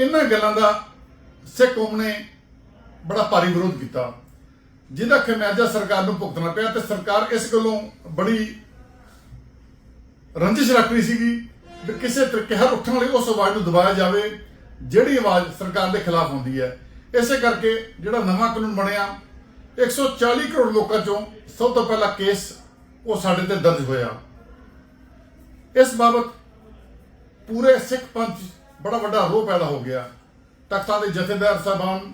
ਇਹਨਾਂ ਗੱਲਾਂ ਦਾ ਸਿੱਖ ਕੌਮ ਨੇ ਬੜਾ ਭਾਰੀ ਵਿਰੋਧ ਕੀਤਾ। ਜਿਹਦਾ ਖਮਿਆਜਾ ਸਰਕਾਰ ਨੂੰ ਭੁਗਤਣਾ ਪਿਆ ਤੇ ਸਰਕਾਰ ਇਸ ਗੱਲੋਂ ਬੜੀ ਰੰਜਿਸ਼ ਰੱਖ ਰਹੀ ਸੀਗੀ ਵੀ ਕਿਸੇ ਤਰੀਕੇ ਹਰ ਉੱਠਣ ਵਾਲੀ ਉਸ ਆਵਾਜ਼ ਨੂੰ ਦਬਾਇਆ ਜਾਵੇ, ਜਿਹੜੀ ਆਵਾਜ਼ ਸਰਕਾਰ ਦੇ ਖਿਲਾਫ ਹੁੰਦੀ ਹੈ। ਇਸੇ ਕਰਕੇ ਜਿਹੜਾ ਨਵਾਂ ਕਾਨੂੰਨ ਬਣਿਆ 140 ਕਰੋੜ ਲੋਕਾਂ ਚੋਂ ਸਭ ਤੋਂ ਪਹਿਲਾ ਕੇਸ ਉਹ ਸਾਡੇ ਤੇ ਦਰਜ ਹੋਇਆ। ਇਸ ਬਾਬਤ ਪੂਰੇ ਸਿੱਖ ਪੰਥ ਬੜਾ ਵੱਡਾ ਰੋਹ ਪੈਦਾ ਹੋ ਗਿਆ। ਤਖਤਾਂ ਦੇ ਜਥੇਦਾਰ ਸਾਹਿਬਾਨ,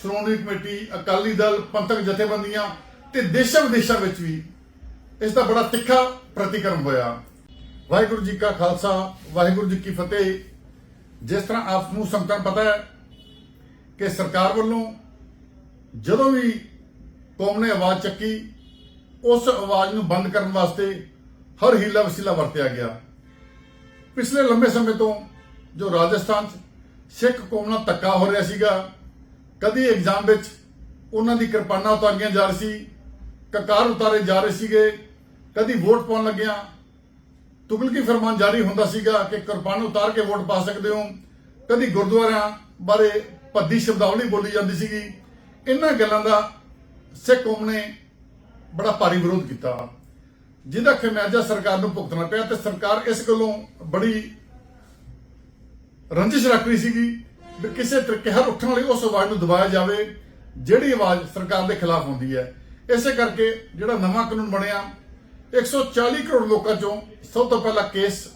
ਸ਼੍ਰੋਮਣੀ ਕਮੇਟੀ, ਅਕਾਲੀ ਦਲ, ਪੰਥਕ ਜਥੇਬੰਦੀਆਂ ਤੇ ਦੇਸ਼ਾਂ ਵਿਦੇਸ਼ਾਂ ਵਿੱਚ ਵੀ ਇਸ ਦਾ ਬੜਾ ਤਿੱਖਾ ਪ੍ਰਤੀਕਰਮ ਹੋਇਆ। ਵਾਹਿਗੁਰੂ ਜੀ ਕਾ ਖਾਲਸਾ, ਵਾਹਿਗੁਰੂ ਜੀ ਕੀ ਫਤਿਹ। ਜਿਸ ਤਰ੍ਹਾਂ ਆਪ ਨੂੰ ਸੰਗਤਾਂ ਨੂੰ ਪਤਾ ਹੈ ਕਿ ਸਰਕਾਰ ਵੱਲੋਂ ਜਦੋਂ ਵੀ ਕੌਮ ਨੇ ਆਵਾਜ਼ ਚੱਕੀ, ਉਸ ਆਵਾਜ਼ ਨੂੰ ਬੰਦ ਕਰਨ ਵਾਸਤੇ ਹਰ ਹੀਲਾ ਵਸੀਲਾ ਵਰਤਿਆ ਗਿਆ। ਪਿਛਲੇ ਲੰਬੇ ਸਮੇਂ ਤੋਂ ਜੋ ਰਾਜਸਥਾਨ 'ਚ ਸਿੱਖ ਕੌਮ ਨਾਲ ਧੱਕਾ ਹੋ ਰਿਹਾ ਸੀਗਾ ਕਦੀ ਐਗਜ਼ਾਮ ਵਿੱਚ ਉਹਨਾਂ ਦੀ ਕਿਰਪਾਨਾਂ ਉਤਾਰੀਆਂ ਜਾ ਰਹੀ ਸੀ, ਕਕਾਰ ਉਤਾਰੇ ਜਾ ਰਹੇ ਸੀਗੇ ਕਦੀ ਵੋਟ ਪਾਉਣ ਲੱਗਿਆ। ਤੁਗਲਕੀ ਫਰਮਾਨ ਜਾਰੀ ਹੁੰਦਾ ਸੀਗਾ ਕਿ ਕਿਰਪਾਨ ਉਤਾਰ ਕੇ ਵੋਟ ਪਾ ਸਕਦੇ ਹੋ। ਕਦੀ ਗੁਰਦੁਆਰਿਆਂ ਬਾਰੇ ਭੱਦੀ ਸ਼ਬਦਾਵਲੀ ਬੋਲੀ ਜਾਂਦੀ ਸੀਗੀ। ਇਹਨਾਂ ਗੱਲਾਂ ਦਾ ਸਿੱਖ ਕੌਮ ਨੇ ਬੜਾ ਭਾਰੀ ਵਿਰੋਧ ਕੀਤਾ। ਜਿਹਦਾ ਖਮਿਆਜਾ ਸਰਕਾਰ ਨੂੰ ਭੁਗਤਣਾ ਪਿਆ ਤੇ ਸਰਕਾਰ ਇਸ ਗੱਲੋਂ ਬੜੀ ਰੰਜਿਸ਼ ਰੱਖ ਰਹੀ ਸੀਗੀ ਵੀ ਕਿਸੇ ਤਰੀਕੇ ਹਰ ਉੱਠਣ ਵਾਲੀ ਉਸ ਆਵਾਜ਼ ਨੂੰ ਦਬਾਇਆ ਜਾਵੇ, ਜਿਹੜੀ ਆਵਾਜ਼ ਸਰਕਾਰ ਦੇ ਖਿਲਾਫ ਹੁੰਦੀ ਹੈ। ਇਸੇ ਕਰਕੇ ਜਿਹੜਾ ਨਵਾਂ ਕਾਨੂੰਨ ਬਣਿਆ 140 ਕਰੋੜ ਲੋਕਾਂ ਚੋਂ ਸਭ ਤੋਂ ਪਹਿਲਾ ਕੇਸ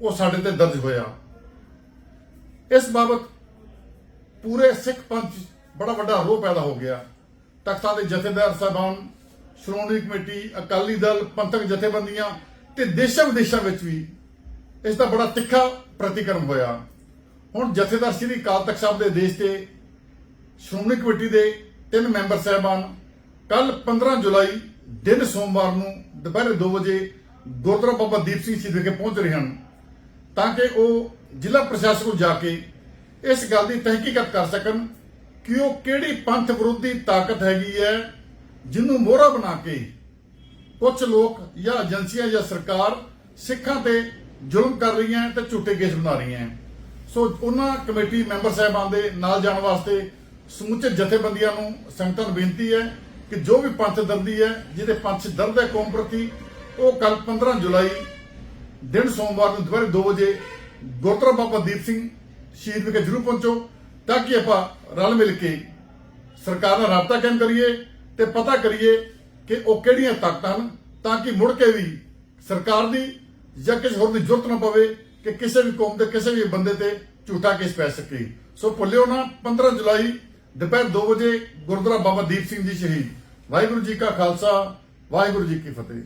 ਉਹ ਸਾਡੇ ਤੇ ਦਰਜ ਹੋਇਆ। ਇਸ ਬਾਬਤ ਪੂਰੇ ਸਿੱਖ ਪੰਥ ਬੜਾ ਵੱਡਾ ਰੋਹ ਪੈਦਾ ਹੋ ਗਿਆ। ਤਖਤਾਂ ਦੇ ਜਥੇਦਾਰ ਸਾਹਿਬਾਨ, ਸ਼੍ਰੋਮਣੀ ਕਮੇਟੀ, ਅਕਾਲੀ ਦਲ, ਪੰਥਕ ਜਥੇਬੰਦੀਆਂ ਤੇ ਦੇਸ਼ਾਂ ਵਿਦੇਸ਼ਾਂ ਵਿੱਚ ਵੀ ਇਸ ਦਾ ਬੜਾ ਤਿੱਖਾ ਪ੍ਰਤੀਕਰਮ ਹੋਇਆ। ਹੁਣ ਜਥੇਦਾਰ ਸ੍ਰੀ ਅਕਾਲ ਤਖਤ ਸਾਹਿਬ ਦੇ ਦੇਸ਼ ਤੇ, ਸ਼੍ਰੋਮਣੀ ਕਮੇਟੀ ਦੇ ਤਿੰਨ ਮੈਂਬਰ ਸਾਹਿਬਾਨ ਕੱਲ 15 ਜੁਲਾਈ, ਦਿਨ ਸੋਮਵਾਰ ਨੂੰ ਦੁਪਹਿਰ 2 ਵਜੇ ਗੁਰਦੁਆਰਾ ਬਾਬਾ ਦੀਪ ਸਿੰਘ ਸ਼ਹੀਦ ਵਿਖੇ ਪਹੁੰਚ ਰਹੇ ਹਨ ਤਾਂ ਕਿ ਉਹ ਜ਼ਿਲ੍ਹਾ ਪ੍ਰਸ਼ਾਸਨ ਕੋਲ ਜਾ ਕੇ ਇਸ ਗੱਲ ਦੀ ਤਹਿਕੀਕਤ ਕਰ ਸਕਣ ਕਿ ਉਹ ਕਿਹੜੀ ਪੰਥ ਵਿਰੋਧੀ ਤਾਕਤ ਹੈਗੀ ਹੈ, ਜਿਹਨੂੰ ਮੋਹਰਾ ਬਣਾ ਕੇ ਕੁਝ ਲੋਕ ਜਾਂ ਏਜੰਸੀਆਂ ਜਾਂ ਸਰਕਾਰ ਸਿੱਖਾਂ ਤੇ ਜ਼ੁਲਮ ਕਰ ਰਹੀਆਂ ਤੇ ਝੂਠੇ ਕੇਸ ਬਣਾ ਰਹੀਆਂ। ਸੋ ਉਹਨਾਂ ਕਮੇਟੀ ਮੈਂਬਰ ਸਾਹਿਬਾਨ ਦੇ ਨਾਲ ਜਾਣ ਵਾਸਤੇ ਸਮੁੱਚੇ ਜਥੇਬੰਦੀਆਂ ਨੂੰ ਸੰਗਤਾਂ ਨੂੰ ਬੇਨਤੀ ਹੈ ਕਿ ਜੋ ਵੀ ਪੰਥ ਦਰਦੀ ਹੈ, ਜਿਹਦੇ ਪੰਥ ਦਰਦ ਹੈ ਕੌਮ ਪ੍ਰਤੀ, ਉਹ ਕੱਲ 15 ਜੁਲਾਈ ਦਿਨ ਸੋਮਵਾਰ ਨੂੰ ਦੁਪਹਿਰ 2 ਵਜੇ ਗੁਰਦੁਆਰਾ ਬਾਬਾ ਦੀਪ ਸਿੰਘ ਸ਼ਹੀਦ ਵਿਖੇ ਜ਼ਰੂਰ ਪਹੁੰਚੋ, ਤਾਂ ਕਿ ਆਪਾਂ ਰਲ ਮਿਲ ਕੇ ਸਰਕਾਰ ਨਾਲ ਰਾਬਤਾ ਕਾਇਮ ਕਰੀਏ ਤੇ ਪਤਾ ਕਰੀਏ ਕਿ ਉਹ ਕਿਹੜੀਆਂ ਤਾਕਤਾਂ ਹਨ, ਤਾਂ ਕਿ ਮੁੜ ਕੇ ਵੀ ਸਰਕਾਰ ਦੀ ਜਾਂ ਕਿਸੇ ਹੋਰ ਦੀ ਜ਼ਰੂਰਤ ਨਾ ਪਵੇ ਕਿ ਕਿਸੇ ਵੀ ਕੌਮ ਦੇ ਕਿਸੇ ਵੀ ਬੰਦੇ ਤੇ ਝੂਠਾ ਕੇਸ ਪੈ ਸਕੇ। ਸੋ ਭੁੱਲਿਓ ਨਾ 15 ਜੁਲਾਈ, ਦੁਪਹਿਰ 2 ਵਜੇ ਗੁਰਦੁਆਰਾ ਬਾਬਾ ਦੀਪ ਸਿੰਘ ਜੀ ਸ਼ਹੀਦ। ਵਾਹਿਗੁਰੂ ਜੀ ਕਾ ਖਾਲਸਾ, ਵਾਹਿਗੁਰੂ ਜੀ ਕੀ ਫਤਿਹ।